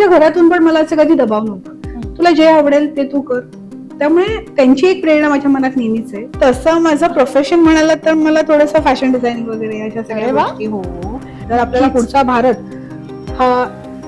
माझ्या घरातून पण मला असं कधी दबाव नव्हता. तुला जे आवडेल ते तू कर. त्यामुळे त्यांची एक प्रेरणा माझ्या मनात नेहमीच आहे. तसं माझं प्रोफेशन म्हणाला तर मला थोडंसं फॅशन डिझायनिंग वगैरे अशा सगळ्या. गोष्टी हो. जर आपल्याला पुढचा भारत हा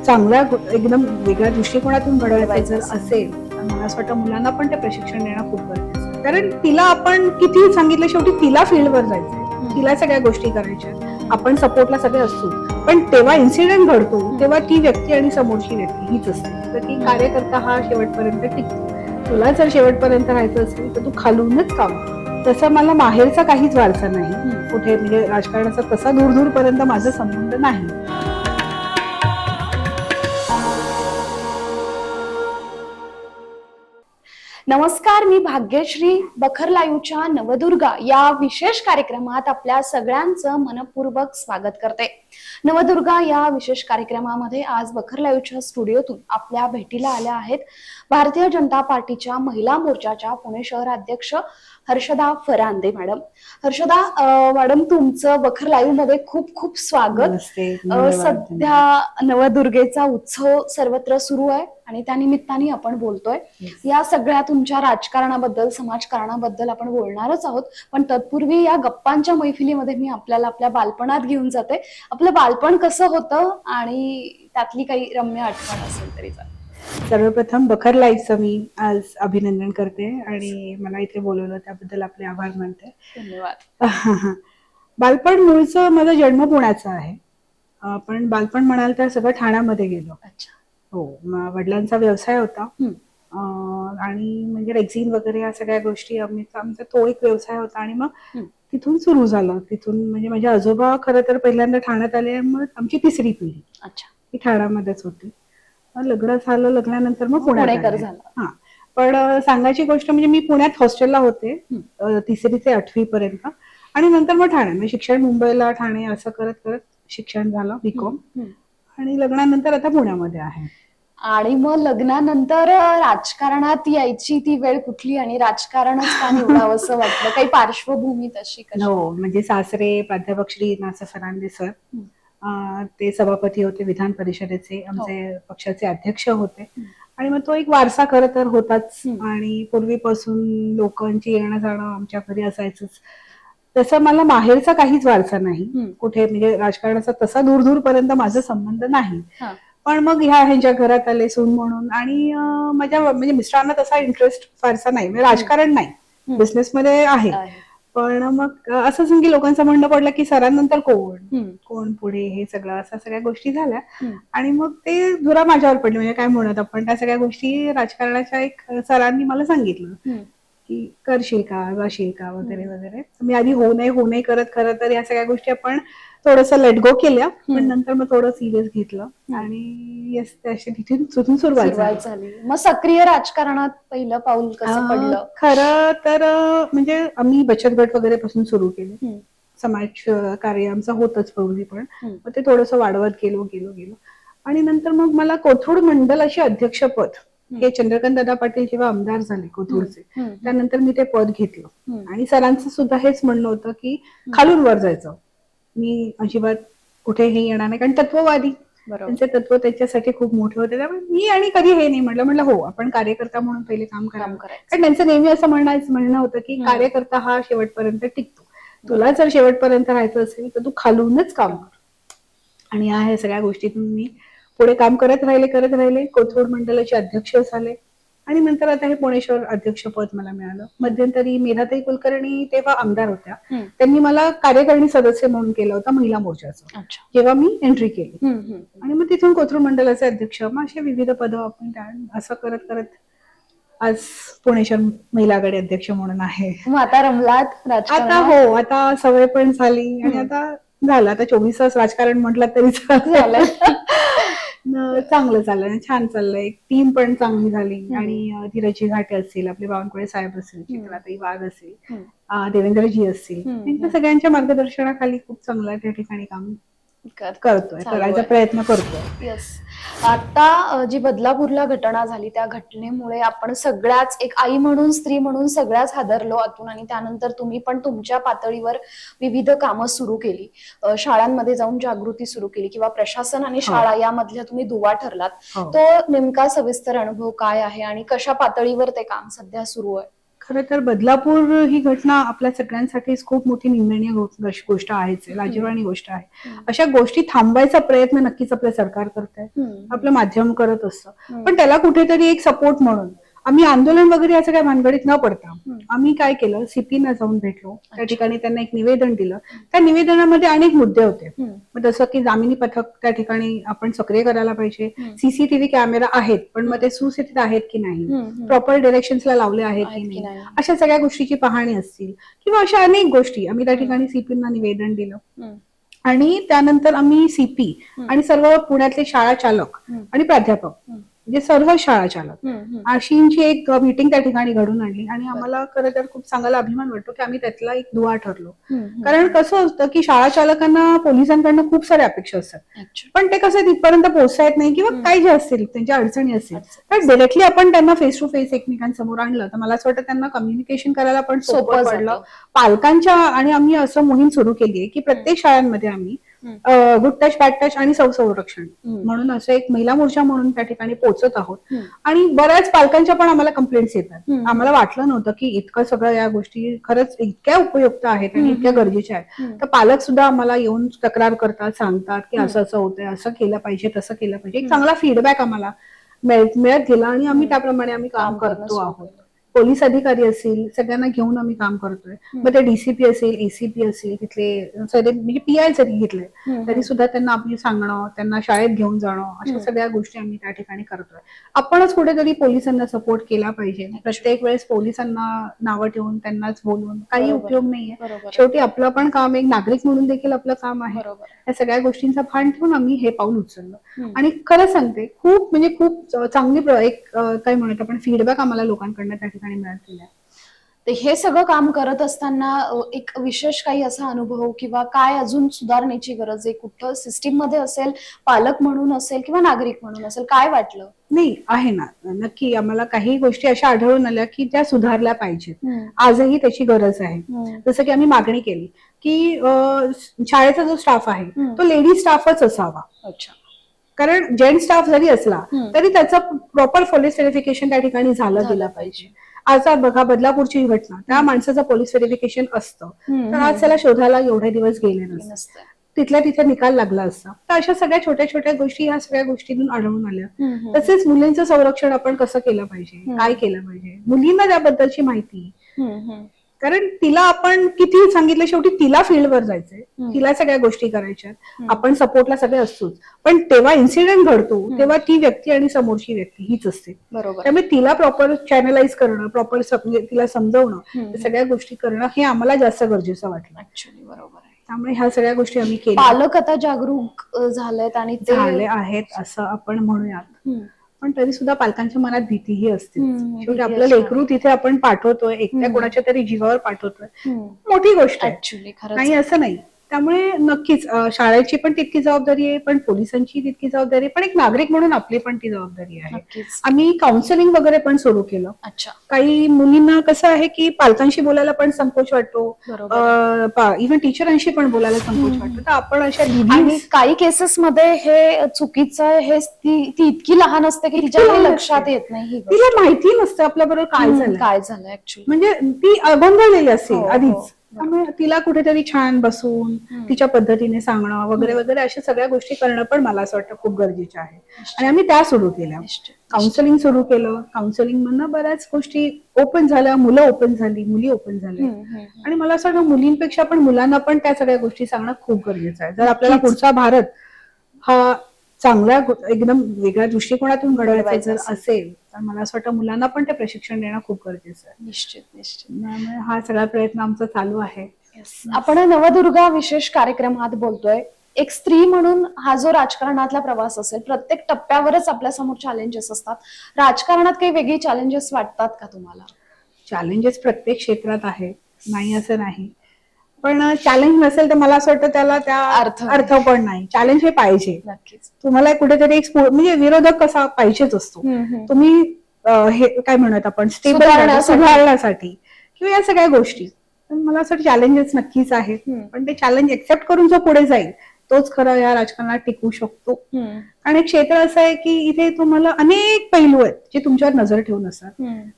चांगल्या गो- एकदम वेगळ्या दृष्टिकोनातून घडवायचा घडवायचा जर असेल तर मला असं वाटतं मुलांना पण ते प्रशिक्षण देणं खूप गरजेचं आहे. कारण तिला आपण किती सांगितलं शेवटी तिला फील्डवर जायचंय. तिला सगळ्या गोष्टी करायच्या आपण सपोर्टला सगळे असतो पण तेव्हा इन्सिडेंट घडतो तेव्हा ती व्यक्ती आणि समोरची व्यक्ती हीच असते. तर ती कार्यकर्ता हा शेवटपर्यंत टिकतो. तुला जर शेवटपर्यंत राहायचं असेल तर तू खालूनच काम तसा तसं मला माहेरचा काहीच वारसा नाही. कुठे म्हणजे राजकारणाचा तसा दूर दूरपर्यंत माझा संबंध नाही. नमस्कार मी भाग्यश्री बखर लाईव्हच्या नवदुर्गा या विशेष कार्यक्रमात आपल्या सगळ्यांचं मनपूर्वक स्वागत करते. नवदुर्गा या विशेष कार्यक्रमामध्ये आज बखर लाईव्हच्या स्टुडिओतून आपल्या भेटीला आल्या आहेत. भारतीय जनता पार्टीच्या महिला मोर्चाच्या पुणे शहर अध्यक्ष हर्षदा फरांदे मॅडम. हर्षदा मॅडम तुमचं बखर लाईव्हमध्ये खूप खूप स्वागत. सध्या नवदुर्गेचा उत्सव सर्वत्र सुरू आहे. आणि त्या निमित्ताने आपण बोलतोय. या सगळ्या तुमच्या राजकारणाबद्दल समाजकारणाबद्दल आपण बोलणारच आहोत. पण तत्पूर्वी या गप्पांच्या मैफिलीमध्ये मी आपल्याला आपल्या बालपणात घेऊन जाते. आपलं बालपण कसं होतं आणि त्यातली काही रम्य आठवण असेल तरी चालेल. सर्वप्रथम बखर लाईफचं मी आज अभिनंदन करते आणि मला इथे बोलवलं त्याबद्दल आपले आभार मानते. धन्यवाद. बालपण मूळचं माझा जन्म पुण्याचा आहे. पण बालपण म्हणाल तर सगळं ठाण्यामध्ये गेलो. अच्छा. हो म- वडिलांचा व्यवसाय होता. आणि म्हणजे रेक्झिन वगैरे या सगळ्या गोष्टी आम्ही आमचा तो एक व्यवसाय होता. आणि मग. तिथून सुरू झालं. तिथून म्हणजे माझे आजोबा खरं तर पहिल्यांदा ठाण्यात आले मग आमची तिसरी पिढी. अच्छा. ती ठाण्यामध्येच होती. लग्न झालं लग्नानंतर मग आले. झाला. हा. पण सांगायची गोष्ट म्हणजे मी पुण्यात हॉस्टेलला होते. तिसरी ते आठवी पर्यंत. आणि नंतर मग ठाणे म्हणजे शिक्षण मुंबईला ठाणे असं करत करत शिक्षण झालं बीकॉम. आणि लग्नानंतर आता पुण्यामध्ये आहे. आणि मग लग्नानंतर राजकारणात यायची ती वेळ कुठली आणि राजकारणच का निवडावं असं वाटलं? काही पार्श्वभूमी तशी हो म्हणजे सासरे प्राध्यापक श्री नासा फरांदे सर ते सभापती होते विधान परिषदेचे आमचे पक्षाचे अध्यक्ष होते. आणि मग तो एक वारसा खरं तर होताच. आणि पूर्वीपासून लोकांची येणं जाणं आमच्या घरी असायचंच. तसं मला माहेरचा काहीच वारसा नाही. कुठे म्हणजे राजकारणाचा तसा दूर दूर पर्यंत माझा संबंध नाही. पण मग ह्या ह्यांच्या घरात आले सून म्हणून आणि माझ्या म्हणजे मिस्टरांना तसा इंटरेस्ट फारसा नाही म्हणजे राजकारण नाही. बिझनेसमध्ये आहे. पण मग असं की लोकांचं म्हणणं पडलं की सरांनंतर कोण. कोण पुढे हे सगळं असं सगळ्या गोष्टी झाल्या. आणि मग ते धुरा माझ्यावर पडली म्हणजे काय म्हणत आपण त्या सगळ्या गोष्टी राजकारणाच्या एक सरांनी मला सांगितलं. की करशील का जाशील का वगैरे वगैरे. मी आधी हो नाही हो नाही करत खरं तर या सगळ्या गोष्टी आपण थोडस लेट गो केल्या. पण. नंतर मग थोडं सिरियस घेतलं. आणि येस त्याशी तिथून तिथून सुरुवात झाली. मग सक्रिय राजकारणात पहिलं पाऊल कसं पडलं? खरं तर म्हणजे आम्ही बचत गट वगैरे पासून सुरू केले. समाज कार्य आमचं होतच पूर्वी पण. मग ते थोडंसं वाढवत गेलो गेलो गेलो. आणि नंतर मग मला कोथरूड मंडलाचे अध्यक्षपद हे चंद्रकांत दादा पाटील जेव्हा आमदार झाले कोथरूडचे. त्यानंतर मी ते पद घेतलं. आणि सरांचं सुद्धा हेच म्हणणं होतं की खालून वर जायचं. मी अजिबात कुठेही येणार नाही. कारण तत्ववादी. त्यांचे तत्व त्याच्यासाठी खूप मोठे होते. त्यामुळे मी आणि कधी हे नाही म्हटलं. म्हटलं हो आपण कार्यकर्ता म्हणून पहिले काम करावं. करायचं. कारण त्यांचं नेहमी असं म्हणणं म्हणणं होतं की. कार्यकर्ता हा शेवटपर्यंत टिकतो. तुला जर शेवटपर्यंत राहायचं असेल तर तू खालूनच काम कर. आणि या सगळ्या गोष्टीतून मी पुढे काम करत राहिले करत राहिले. कोथरूड मंडलाचे अध्यक्ष झाले. आणि नंतर आता हे पुणेश्वर अध्यक्षपद मला मिळालं. मध्यंतरी मेधाताई कुलकर्णी तेव्हा आमदार होत्या. त्यांनी मला कार्यकारिणी सदस्य म्हणून केलं होतं महिला मोर्चाचं. जेव्हा मी एंट्री केली. आणि मग तिथून कोथरूड मंडलाचे अध्यक्ष मग असे विविध पद आपण असं करत करत आज पुणेश्वर महिला आघाडी अध्यक्ष म्हणून आहे. आता रमलात आता हो आता सवय पण झाली. आणि. आता झालं. आता चोवीस तास राजकारण म्हटलं तरी झालंय. न- चांगलं चाललंय. छान चाललंय. टीम पण चांगली झाली. आणि धीरजी घाटे असतील आपले बावनकुळे साहेब असतील चित्राताई वाघ असेल देवेंद्रजी असतील. हम्म. यांच्या सगळ्यांच्या मार्गदर्शनाखाली खूप चांगलं त्या ठिकाणी काम कर करतोय. करायचा. प्रयत्न करतोय. आता जी बदलापूरला घटना झाली त्या घटनेमुळे आपण सगळ्याच एक आई म्हणून स्त्री म्हणून सगळ्याच हादरलो आतून आणि त्यानंतर तुम्ही पण तुमच्या पातळीवर विविध कामं सुरू केली. शाळांमध्ये जाऊन जागृती सुरू केली किंवा प्रशासन आणि शाळा यामधल्या तुम्ही दुवा ठरलात. हो. तो नेमका सविस्तर अनुभव काय आहे आणि कशा पातळीवर ते काम सध्या सुरू आहे? खरं तर बदलापूर ही घटना आपल्या सगळ्यांसाठीच खूप मोठी निंदनीय गोष्ट आहेच आहे, लाजिरवाणी गोष्ट आहे. अशा गोष्टी थांबवायचा प्रयत्न नक्कीच आपलं सरकार करत आहे आपलं माध्यम करत असतं. पण त्याला कुठेतरी एक सपोर्ट म्हणून आम्ही आंदोलन वगैरे या सगळ्या भानगडीत न पडता. आम्ही काय केलं सीपीना जाऊन भेटलो त्या ठिकाणी त्यांना एक निवेदन दिलं त्या निवेदनामध्ये अनेक मुद्दे होते. मग जसं की जामिनी पथक त्या ठिकाणी आपण सक्रिय करायला पाहिजे. सीसीटीव्ही कॅमेरा आहेत पण मग ते सुस्थितीत आहेत की नाही. प्रॉपर डिरेक्शन्सला लावले आहेत की नाही? अशा सगळ्या गोष्टीची पाहणी असतील किंवा अशा अनेक गोष्टी आम्ही त्या ठिकाणी सीपींना निवेदन दिलं. आणि त्यानंतर आम्ही सीपी. आणि सर्व पुण्यातले शाळा चालक. आणि प्राध्यापक. म्हणजे सर्व शाळा चालक. अशींची एक मीटिंग त्या ठिकाणी घडून आणली आणि आम्हाला खरं तर खूप चांगला अभिमान वाटतो की आम्ही त्यातला एक दुवा ठरलो. कारण कसं असतं की शाळा चालकांना पोलिसांकडनं खूप साऱ्या अपेक्षा असतात. पण ते कसं तिथपर्यंत पोहोचता येत नाही किंवा. काही जे असतील त्यांच्या अडचणी असतील. तर डिरेक्टली आपण त्यांना फेस टू फेस एकमेकांसमोर आणलं तर मला असं वाटतं त्यांना कम्युनिकेशन करायला पण सोपं. पडलं पालकांच्या आणि आम्ही असं मोहीम सुरू केली आहे की प्रत्येक शाळांमध्ये आम्ही. गुड टच बॅड टच आणि संरक्षण. म्हणून असं एक महिला मोर्चा म्हणून त्या ठिकाणी पोहोचत आहोत. आणि बऱ्याच पालकांच्या पण आम्हाला कंप्लेंट्स येतात. आम्हाला वाटलं नव्हतं की इतकं सगळं या गोष्टी खरंच इतक्या उपयुक्त आहेत आणि. इतक्या गरजेच्या आहेत. तर पालक सुद्धा आम्हाला येऊन तक्रार करतात सांगतात की. असं असं होतंय असं केलं पाहिजे तसं केलं पाहिजे एक. चांगला फीडबॅक आम्हाला मिळत गेला आणि आम्ही. त्याप्रमाणे आम्ही काम करतो आहोत. पोलीस अधिकारी असतील सगळ्यांना घेऊन आम्ही काम करतोय. मग ते डीसीपी असेल एसीपी असेल तिथले सगळे म्हणजे पी आय जरी घेतले. तरी सुद्धा त्यांना आम्ही सांगणं त्यांना शाळेत घेऊन जाणं अशा. सगळ्या गोष्टी आम्ही त्या ठिकाणी करतोय आपणच कुठेतरी पोलिसांना सपोर्ट केला पाहिजे प्रत्येक वेळेस पोलिसांना नावं ठेवून त्यांनाच बोलून काही. उपयोग नाहीये. शेवटी आपलं पण काम एक नागरिक म्हणून देखील आपलं काम आहे. या सगळ्या गोष्टींचा भान ठेवून आम्ही हे पाऊल उचललं. आणि खरं सांगते खूप म्हणजे खूप चांगली एक काय म्हणत आपण फीडबॅक आम्हाला लोकांकडनं त्या ठिकाणी मिळत गेला ते हे सगळं काम करत असताना एक विशेष काही असा अनुभव किंवा काय अजून सुधारण्याची गरज आहे? कुठं सिस्टीममध्ये असेल पालक म्हणून असेल किंवा नागरिक म्हणून असेल काय वाटलं? नाही आहे ना. नक्की आम्हाला काही गोष्टी अशा आढळून आल्या की त्या सुधारल्या पाहिजेत. आजही त्याची गरज आहे. जसं की आम्ही मागणी केली की शाळेचा जो स्टाफ आहे. तो लेडी स्टाफच असावा. अच्छा. कारण जेंट स्टाफ जरी असला. तरी त्याचं प्रॉपर पोलीस व्हेरिफिकेशन त्या ठिकाणी झालं गेलं पाहिजे. आता बघा बदलापूरची ही घटना त्या माणसाचं पोलीस व्हेरिफिकेशन असतं. तर आज त्याला शोधायला एवढे दिवस गेले नसते नसतं. तिथल्या तिथे निकाल लागला असता तर अशा सगळ्या छोट्या छोट्या गोष्टी ह्या सगळ्या गोष्टीतून आढळून आल्या. तसेच मुलींचं संरक्षण आपण कसं केलं पाहिजे. काय केलं पाहिजे मुलींना त्याबद्दलची माहिती. कारण तिला आपण किती सांगितलं शेवटी तिला फील्डवर जायचंय. तिला सगळ्या गोष्टी करायच्या. आपण सपोर्टला सगळे असतोच. पण तेव्हा इन्सिडेंट घडतो. तेव्हा ती व्यक्ती आणि समोरची व्यक्ती हीच असते. बरोबर. त्यामुळे तिला प्रॉपर चॅनलाइज करणं प्रॉपर तिला समजवणं सगळ्या गोष्टी करणं हे आम्हाला जास्त गरजेचं वाटलं. ऍक्च्युली बरोबर आहे. त्यामुळे ह्या सगळ्या गोष्टी आम्ही केल्या. पालक आता जागरूक झालेत आणि ते झाले आहेत असं आपण म्हणूयात. पण तरी सुद्धा पालकांच्या मनात भीतीही असते शेवटी आपलं. लेकरू तिथे आपण पाठवतोय एकट्या. कोणाच्या तरी जीवावर पाठवतोय. मोठी गोष्ट आहे नाही असं नाही त्यामुळे नक्कीच शाळेची पण तितकी जबाबदारी आहे पण पोलिसांची तितकी जबाबदारी आहे पण एक नागरिक म्हणून आपली पण ती जबाबदारी आहे. आम्ही काउन्सिलिंग वगैरे पण सुरू केलं. अच्छा. काही मुलींना कसं आहे की पालकांशी बोलायला पण संकोच वाटतो. इव्हन टीचरांशी पण बोलायला संकोच. वाटतो. तर आपण अशा आणि काही केसेस मध्ये हे चुकीचं आहे हे ती इतकी लहान असते की तिच्या लक्षात. येत नाही. तिला माहिती नसतं आपल्या बरोबर काय झालं काय झालं म्हणजे ती गोंधळलेली असेल हो, हो. आधीच. त्यामुळे तिला कुठेतरी छान बसून. तिच्या पद्धतीने सांगणं वगैरे वगैरे अशा सगळ्या गोष्टी करणं पण मला असं वाटतं खूप गरजेचं आहे. आणि आम्ही त्या सुरू केल्या. काउन्सिलिंग सुरू केलं. काउन्सिलिंग मधनं बऱ्याच गोष्टी ओपन झाल्या. मुलं ओपन झाली मुली ओपन झाल्या. आणि मला असं वाटतं मुलींपेक्षा पण मुलांना पण त्या सगळ्या गोष्टी सांगणं खूप गरजेचं आहे. जर आपल्याला. पुढचा भारत हा चांगल्या एकदम वेगळ्या दृष्टिकोनातून घडवायचा जर असेल. तर मला असं वाटतं मुलांना पण ते प्रशिक्षण देणं खूप गरजेचं आहे. निश्चित निश्चित. हा सगळा प्रयत्न आमचा चालू आहे. आपण नवदुर्गा विशेष कार्यक्रमात बोलतोय. एक स्त्री म्हणून हा जो राजकारणातला प्रवास असेल प्रत्येक टप्प्यावरच आपल्यासमोर चॅलेंजेस असतात. राजकारणात काही वेगळी चॅलेंजेस वाटतात का तुम्हाला? चॅलेंजेस प्रत्येक क्षेत्रात आहे नाही असं नाही. पण चॅलेंज नसेल तर मला असं वाटतं त्याला त्या अर्थ. अर्थ पण नाही चॅलेंज हे पाहिजे तुम्हाला कुठेतरी एक म्हणजे विरोधक कसा पाहिजेच असतो. तुम्ही हे काय म्हणत आपण स्टेबल सुधारण्यासाठी. किंवा या सगळ्या गोष्टी मला असं वाटतं चॅलेंजेस नक्कीच आहेत. पण ते चॅलेंज एक्सेप्ट करून जो पुढे जाईल तोच खरं या राजकारणात टिकू शकतो. आणि एक क्षेत्र असं आहे की इथे तुम्हाला अनेक पैलू आहेत जे तुमच्यावर नजर ठेवून असतात.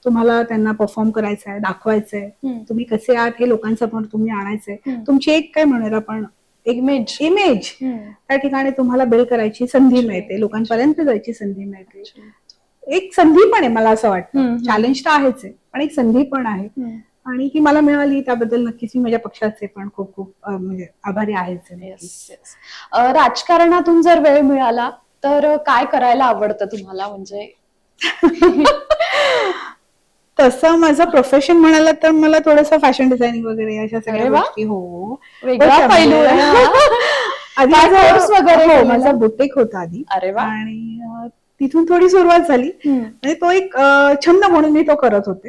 तुम्हाला त्यांना परफॉर्म करायचं आहे दाखवायचं आहे. तुम्ही कसे आहात हे लोकांसमोर तुम्ही आणायचंय. तुमची एक काय म्हणूयात आपण. इमेज हम्म. त्या ठिकाणी तुम्हाला बिल्ड करायची संधी मिळते. लोकांपर्यंत जायची संधी मिळते. एक संधी पण आहे मला असं वाटतं. चॅलेंज तर आहेच आहे पण एक संधी पण आहे. आणि ही मला मिळाली त्याबद्दल नक्कीच मी माझ्या पक्षाचे पण खूप खूप म्हणजे आभारी आहेच राजकारणातून जर वेळ मिळाला तर काय करायला आवडतं तुम्हाला म्हणजे तसं माझं प्रोफेशन म्हणाला तर मला थोडंसं फॅशन डिझायनिंग वगैरे अशा सगळ्या. गोष्टी हो वेगळा पैलू. आधी माझा- हो? माझा बुटेक होता आधी अरे वा आणि तिथून थोडी सुरुवात झाली. म्हणजे तो एक छंद म्हणून मी तो करत होते.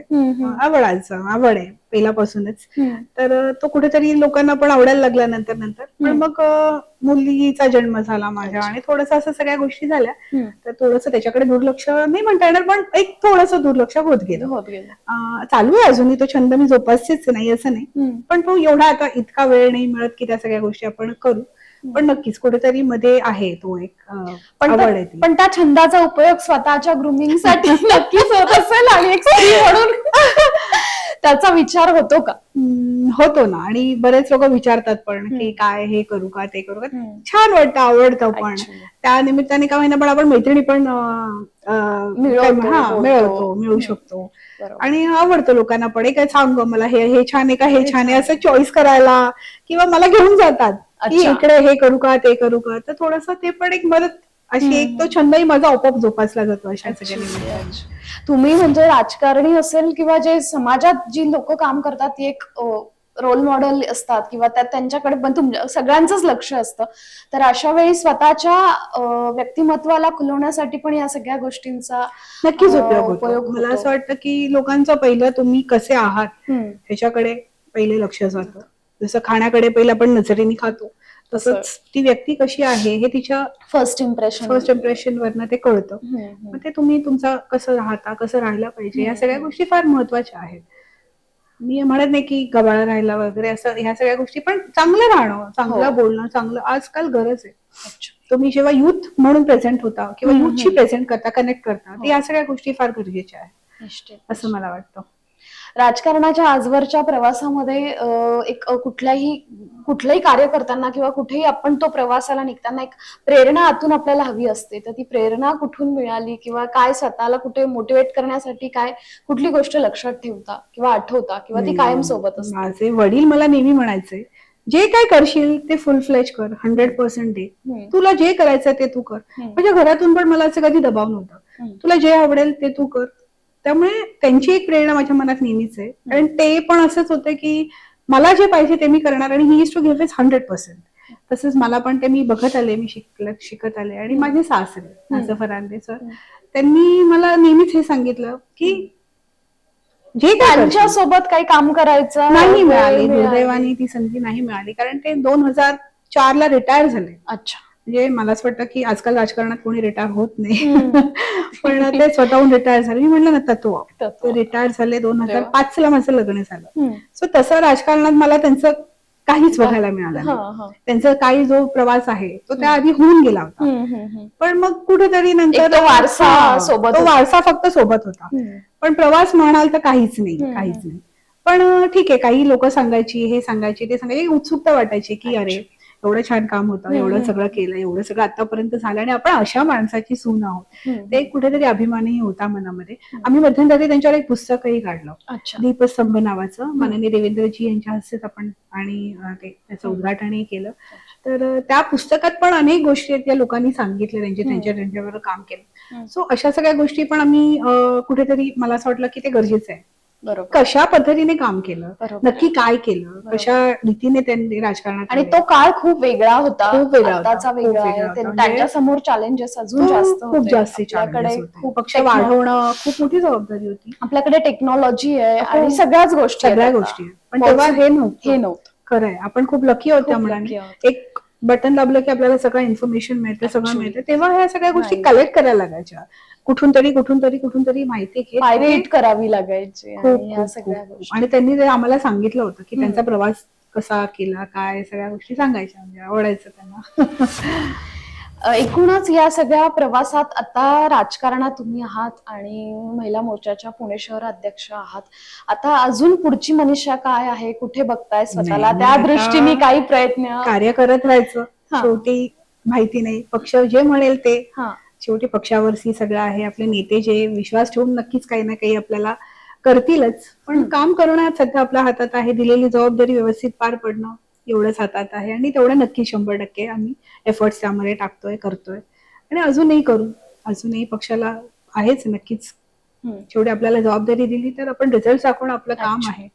आवडायचं. आवड आहे पहिल्यापासूनच. तर तो कुठेतरी लोकांना पण आवडायला लागला नंतर नंतर पण. मग मुलीचा जन्म झाला माझ्या आणि थोडस असं सगळ्या गोष्टी झाल्या. तर थोडस त्याच्याकडे दुर्लक्ष नाही म्हणता येणार पण एक थोडस दुर्लक्ष होत गेलं. होत गेलं. चालू आहे अजूनही तो छंद. मी जोपासतेच नाही असं नाही. पण तो एवढा आता इतका वेळ नाही मिळत की त्या सगळ्या गोष्टी आपण करू. पण नक्कीच कुठेतरी मध्ये आहे तो एक पण आवड त्या- आहे ती. पण त्या छंदाचा उपयोग स्वतःच्या ग्रुमिंगसाठी नक्कीच होत असेल आणि एक स्त्री म्हणून. त्याचा विचार होतो का? हम्म, होतो ना. आणि बरेच लोक विचारतात पण की काय हे करू का ते करू का? हम्म. छान वाटतं आवडतं पण. Actually. त्या निमित्ताने का होईना पण आपण मैत्रिणी पण अं, अं, मिळवतो, काय हा, बोलतो. मिळवतो मिळू शकतो. बरोबर. आणि आवडतं लोकांना पण. काय सांग गं मला हे हे छान आहे का हे छान आहे? असं चॉईस करायला किंवा मला घेऊन जातात. की. इकडे हे करू का ते करू का तर थोडस ते पण एक मदत अशी एक तो छंदही माझा आपोआप जोपासला जातो अशा सगळ्या. तुम्ही म्हणजे राजकारणी असेल किंवा जे समाजात जी लोक काम करतात ती एक रोल मॉडेल असतात किंवा त्यात त्यांच्याकडे पण तुमच्या सगळ्यांचंच लक्ष असतं तर अशा वेळी स्वतःच्या व्यक्तिमत्वाला खुलवण्यासाठी पण या सगळ्या गोष्टींचा नक्कीच उपयोग मला. असं वाटतं की लोकांचं पहिलं तुम्ही कसे आहात. ह्याच्याकडे पहिले लक्ष जातं जसं खाण्याकडे पहिलं आपण नजरेने खातो तसंच ती व्यक्ती कशी आहे हे तिच्या फर्स्ट इम्प्रेशन फर्स्ट इम्प्रेशन वरनं ते कळतं. मग ते तुम्ही तुमचा कसं राहता कसं राहायला पाहिजे या सगळ्या गोष्टी फार महत्त्वाच्या आहेत. मी म्हणत नाही की गबाळा राहायला वगैरे असं ह्या सगळ्या गोष्टी पण चांगलं राहणं चांगलं हो. बोलणं चांगलं आजकाल गरज आहे. तुम्ही जेव्हा युथ म्हणून प्रेझेंट होता किंवा युथशी प्रेझेंट करता कनेक्ट करता हो. या सगळ्या गोष्टी फार गरजेच्या आहेत. असं मला वाटतं. राजकारणाच्या आजवरच्या प्रवासामध्ये एक कुठल्याही कुठलंही कार्य करताना किंवा कुठेही आपण तो प्रवासाला निघताना एक प्रेरणा आतून आपल्याला हवी असते तर ती प्रेरणा कुठून मिळाली किंवा काय स्वतःला कुठे मोटिवेट करण्यासाठी काय कुठली गोष्ट लक्षात ठेवता किंवा आठवता किंवा ती कायम सोबत असते माझे वडील मला नेहमी म्हणायचे जे काय करशील ते फुल फ्लेज कर हंड्रेड पर्सेंट दे. तुला जे करायचं ते तू कर. माझ्या घरातून पण मला असं कधी दबाव नव्हता. तुला जे आवडेल ते तू कर त्यामुळे त्यांची एक प्रेरणा माझ्या मनात नेहमीच आहे. कारण ते पण असंच होतं की मला जे पाहिजे ते मी करणार आणि he is to give is hundred percent तसंच मला पण ते मी बघत आले मी शिकल शिकत आले. आणि माझे सासरे नाचं फरांदे सर. त्यांनी मला नेहमीच हे सांगितलं की जे त्यांच्यासोबत काही काम करायचं नाही मिळाली. दुर्दैवाने ती संधी नाही मिळाली. कारण ते दोन हजार चार ला रिटायर झाले. अच्छा. म्हणजे मला असं वाटतं की आजकाल राजकारणात कोणी रिटायर होत नाही. पण ते स्वतःहून रिटायर झाले मी म्हणलं ना तत्व. ते रिटायर झाले दोन हजार. पाच ला माझं लग्न झालं. सो तसं राजकारणात मला त्यांचं काहीच बघायला मिळालं. त्यांचा काही जो प्रवास आहे तो त्याआधी होऊन गेला होता. पण मग कुठेतरी नंतर तो वारसा सोबत तो. वारसा फक्त सोबत होता. पण प्रवास म्हणाल तर काहीच नाही. काहीच नाही पण ठीक आहे काही लोक सांगायची हे सांगायची ते सांगायची उत्सुकता वाटायची की अरे एवढं छान काम होतं एवढं. सगळं केलं एवढं सगळं आतापर्यंत झालं आणि आपण अशा माणसाची सून आहोत. ते कुठेतरी अभिमानही होता मनामध्ये. आम्ही मध्यंतरी त्यांच्यावर एक पुस्तकही काढलं. अच्छा. दीपस्तंभ नावाचं. माननीय देवेंद्रजी यांच्या हस्तेच आपण आणि त्याचं उद्घाटनही केलं. तर त्या पुस्तकात पण अनेक गोष्टी आहेत त्या लोकांनी सांगितल्या त्यांचे त्यांच्या त्यांच्यावर काम केलं. सो अशा सगळ्या गोष्टी पण आम्ही कुठेतरी मला असं वाटलं की ते गरजेचं आहे. कशा पद्धतीने काम केलं. नक्की काय केलं कशा रीतीने त्यांनी राजकारणात आणि. तो काळ खूप वेगळा होता खूप वेगळा म्हणजे त्यांच्यासमोर चॅलेंजेस अजून जास्त खूप. जास्त. खूप पक्ष वाढवणं खूप मोठी जबाबदारी होती आपल्याकडे टेक्नॉलॉजी आहे. आणि सगळ्याच गोष्टी सगळ्या. गोष्टी. पण तेव्हा हे नव्हतं हे नव्हतं खरंय आपण खूप लकी आहोत त्या खूप मुलांनी lucky आहोत. एक बटन दाबलं की आपल्याला सगळं इन्फॉर्मेशन मिळतं सगळं. मिळतं तेव्हा ह्या सगळ्या गोष्टी. कलेक्ट करायला लागायच्या कुठून तरी कुठून तरी कुठून तरी माहिती घेत करावी लागायची आणि त्यांनी आम्हाला सांगितलं होतं की. त्यांचा प्रवास कसा केला काय सगळ्या गोष्टी सांगायच्या म्हणजे आवडायचं त्यांना एकूणच या सगळ्या प्रवासात आता राजकारणात तुम्ही आहात आणि महिला मोर्चाच्या पुणे शहर अध्यक्ष आहात. आता अजून पुढची मनीषा काय आहे? कुठे बघताय स्वतःला? त्या दृष्टीने काही प्रयत्न कार्य करत राहायचं. शेवटी माहिती नाही. पक्ष जे म्हणेल ते. हा. शेवटी पक्षावरती सगळं आहे. आपले नेते जे विश्वास ठेवून नक्कीच काही ना काही आपल्याला करतीलच. पण. काम करणं सध्या आपल्या हातात आहे दिलेली जबाबदारी व्यवस्थित पार पडणं. एवढंच हातात आहे आणि तेवढं नक्की शंभर टक्के आम्ही एफर्ट्स त्यामध्ये टाकतोय करतोय. आणि अजूनही करू. अजूनही पक्षाला आहेच नक्कीच. शेवटी आपल्याला जबाबदारी दिली तर आपण रिझल्ट दाखवणं आपलं काम. आहे.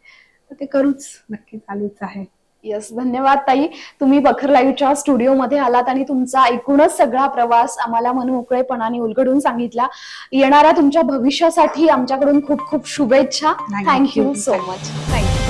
तर ते करूच. नक्की चालूच आहे. येस धन्यवाद ताई. तुम्ही बखर लाईव्हच्या स्टुडिओमध्ये आलात आणि तुमचा एकूणच सगळा प्रवास आम्हाला मनमोकळेपणाने उलगडून सांगितला. येणाऱ्या तुमच्या भविष्यासाठी आमच्याकडून खूप खूप शुभेच्छा. थँक्यू. So much thank you